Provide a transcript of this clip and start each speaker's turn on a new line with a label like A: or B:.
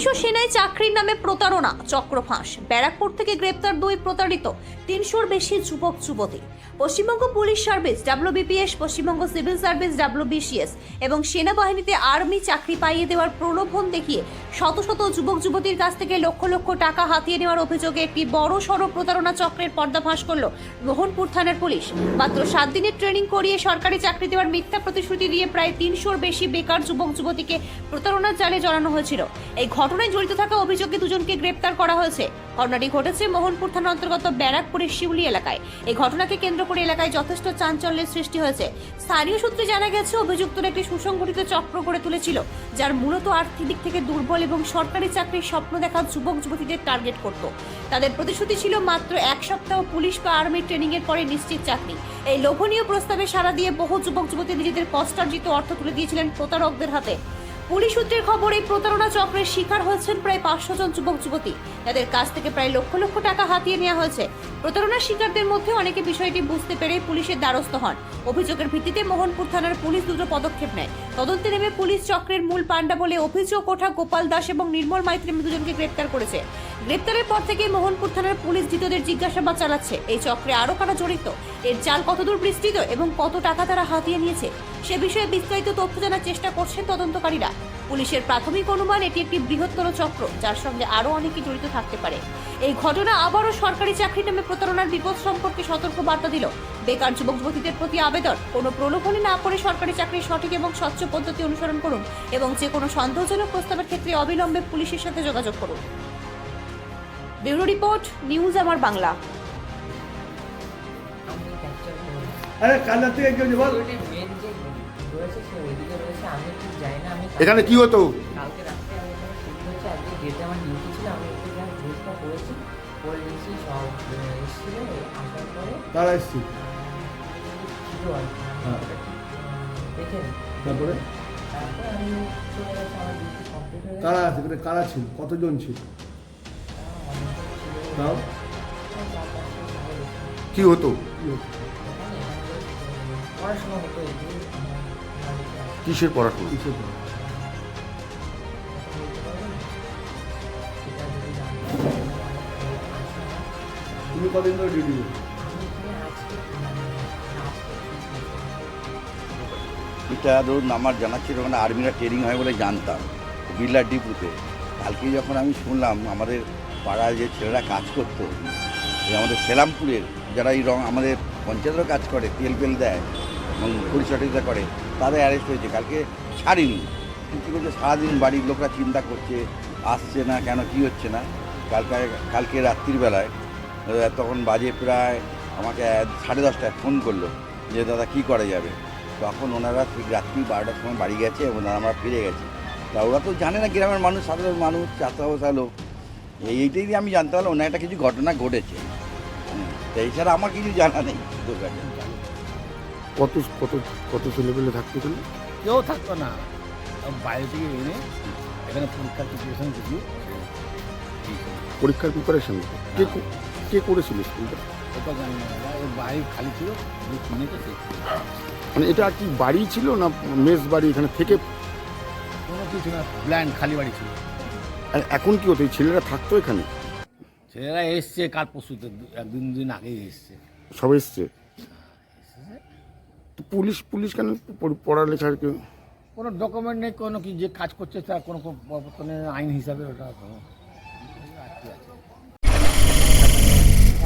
A: তিনশো সেনায় চাকরির নামে প্রতারণা চক্র ফাঁস ব্যারাকপুর থেকে গ্রেপ্তার দুই প্রতারিত, তিনশোর বেশি যুবক, যুবতী। Paschimbanga police service, WBPS, Paschimbanga civil service, WBCS এবং সেনাবাহিনীতে আর্মি চাকরি পাইয়ে দেওয়ার প্রলোভন দেখিয়ে শত শত যুবক, যুবতীর কাছ থেকে লক্ষ লক্ষ টাকা হাতিয়ে নেওয়ার অভিযোগে একটি বড় সড় প্রতারণা চক্রের পর্দাফাঁস করল মোহনপুর থানার পুলিশ। মাত্র সাত দিনের ট্রেনিং করিয়ে সরকারি চাকরি দেওয়ার মিথ্যা প্রতিশ্রুতি দিয়ে প্রায় তিনশোর বেশি বেকার যুবক, যুবতীকে প্রতারণার জালে জড়ানো হয়েছিল। এই ঘটনায় জড়িত থাকা অভিযোগে দুজনকে গ্রেপ্তার করা হয়েছে। ঘটনাটি ঘটেছে মোহনপুর থানার অন্তর্গত ব্যারাকপুরের শিউলি এলাকায়। এই ঘটনাকে কেন্দ্র করে এলাকায় যথেষ্ট চাঞ্চল্যের সৃষ্টি হয়েছে। স্থানীয় সূত্রে জানা গেছে, অভিযুক্তরা একটি সুসংগঠিত চক্র গড়ে তুলেছিল, যার মূলত আর্থিক দিক থেকে দুর্বল এবং সরকারি চাকরির স্বপ্ন দেখা যুবক যুবতীদের টার্গেট করত। তাদের প্রতিশ্রুতি ছিল মাত্র এক সপ্তাহ পুলিশ বা আর্মির ট্রেনিং এর পরে নিশ্চিত চাকরি। এই লোভনীয় প্রস্তাবে সাড়া দিয়ে বহু যুবক যুবতী নিজেদের কষ্টার্জিত অর্থ তুলে দিয়েছিলেন প্রতারকদের হাতে। পুলিশ সূত্রের খবর, এই প্রতারণা চক্রের শিকার হয়েছেন প্রায় পাঁচশো জন যুবক, যুবতী। তাদের কাছ থেকে প্রায় লক্ষ লক্ষ টাকা হাতিয়ে নেওয়া হয়েছে। প্রতারণার শিকারদের মধ্যে অনেকে বিষয়টি বুঝতে পেরে পুলিশের দ্বারস্থ হন। অভিযোগের ভিত্তিতে মোহনপুর থানার পুলিশ দুটো পদক্ষেপ নেয়। তদন্তে নেমে পুলিশ চক্রের মূল পাণ্ডা বলে অভিযোগ ওঠা গোপাল দাস এবং নির্মল মাইত্রী দুজনকে গ্রেপ্তার করেছে। গ্রেপ্তারের পর থেকে মোহনপুর থানার পুলিশ ধৃতদের জিজ্ঞাসাবাদ চালাচ্ছে। এই চক্রে আরও কারা জড়িত? এর জাল কতদূর বিস্তৃত এবং কত টাকা তারা হাতিয়ে নিয়েছে? সে বিষয়ে বিস্তারিত তথ্য জানার চেষ্টা করছেন তদন্তকারীরা। পুলিশের প্রাথমিক অনুমান এটি একটি বৃহত্তর চক্র যার সঙ্গে আরও অনেকে জড়িত থাকতে পারে। এই ঘটনা আবারও সরকারি চাকরি নামে প্রতারণার বিপদ সম্পর্কে সতর্ক বার্তা দিল। বেকার যুবক যুবতীদের প্রতি আবেদন কোনো প্রলোভনে না করে সরকারি চাকরির সঠিক এবং স্বচ্ছ পদ্ধতি অনুসরণ করুন এবং যে কোনো সন্দেহজনক প্রস্তাবের ক্ষেত্রে অবিলম্বে পুলিশের সাথে যোগাযোগ করুন। ব্যুরো রিপোর্ট নিউজ আমার বাংলা।
B: আরে কান্নার থেকে কেউ
C: মেন যে রয়েছে সে ওইদিকে রয়েছে আমি ঠিক যাই না
D: এখানে কি হতো?
B: তারা এসছি। হ্যাঁ। তারপরে? কারা আছে? এখানে কারা ছিল? কতজন ছিল? তাও।
D: কি হতো?
B: কি হতো?
C: এখানে এখানে পড়াশোনা।
D: কিসের পড়াশোনা?
B: তুমি কদিন ধরে ডিউটি
D: এটা ধরুন, আমার জানা ছিল ওখানে আর্মিরা ট্রেনিং হয় বলে জানতাম। বিড়লা ডিপুতে। কালকে যখন আমি শুনলাম, আমাদের পাড়ায় যে ছেলেরা কাজ করতো আমাদের সেলামপুরের, যারা এই রং, আমাদের পঞ্চায়েতেরও কাজ করে, তেল ফেল দেয় এবং পরিচর্যা করে, তাদের অ্যারেস্ট হয়েছে। কালকে ছাড়িনি। কিন্তু করছে সারাদিন বাড়ির লোকরা চিন্তা করছে, আসছে না, কেন, কি হচ্ছে না? কালকে কালকে রাত্রির বেলায় আহ, তখন বাজে প্রায় আমাকে সাড়ে দশটায় ফোন করল যে দাদা কী করা যাবে? তখন ওনারা ঠিক রাত্রি বারোটার সময় বাড়ি গেছে এবং আমরা ফিরে গেছি। তা ওরা তো জানে না গ্রামের মানুষ সাধারণ মানুষ চাষা বসা লোক এইটাই দিয়ে আমি জানতে পারলাম ওনার একটা কিছু ঘটনা ঘটেছে। তো এছাড়া আমার কিছু জানা নেই।
E: কত কত কত ছেলেপেলে থাকতো
F: কেউ থাকতো না। সব বাইরে থেকে এনে এখানে পরীক্ষার প্রিপারেশন দিবি
E: পরীক্ষার প্রিপারেশন কে কে করেছিল স্কুলটা?
F: ওটা জানি না বাড়ি খালি ছিল কিনেছে
E: মানে এটা আর কি বাড়ি ছিল না মেস বাড়ি এখানে থেকে?
F: কোনো কিছু না ব্ল্যান্ড খালি বাড়ি ছিল।
E: আর এখন কি হতো? এই ছেলেরা থাকতো এখানে?
F: ছেলেরা এসছে কাল পরশুতে দু- এক দিন দিন আগেই এসছে।
E: সব এসছে? তো পুলিশ পুলিশ কেন পড়- পড়ালেখার কেউ?
F: কোনো ডকুমেন্ট নেই কোনো কি যে কাজ করছে তার কোনো কোনো আইন হিসাবে ওটা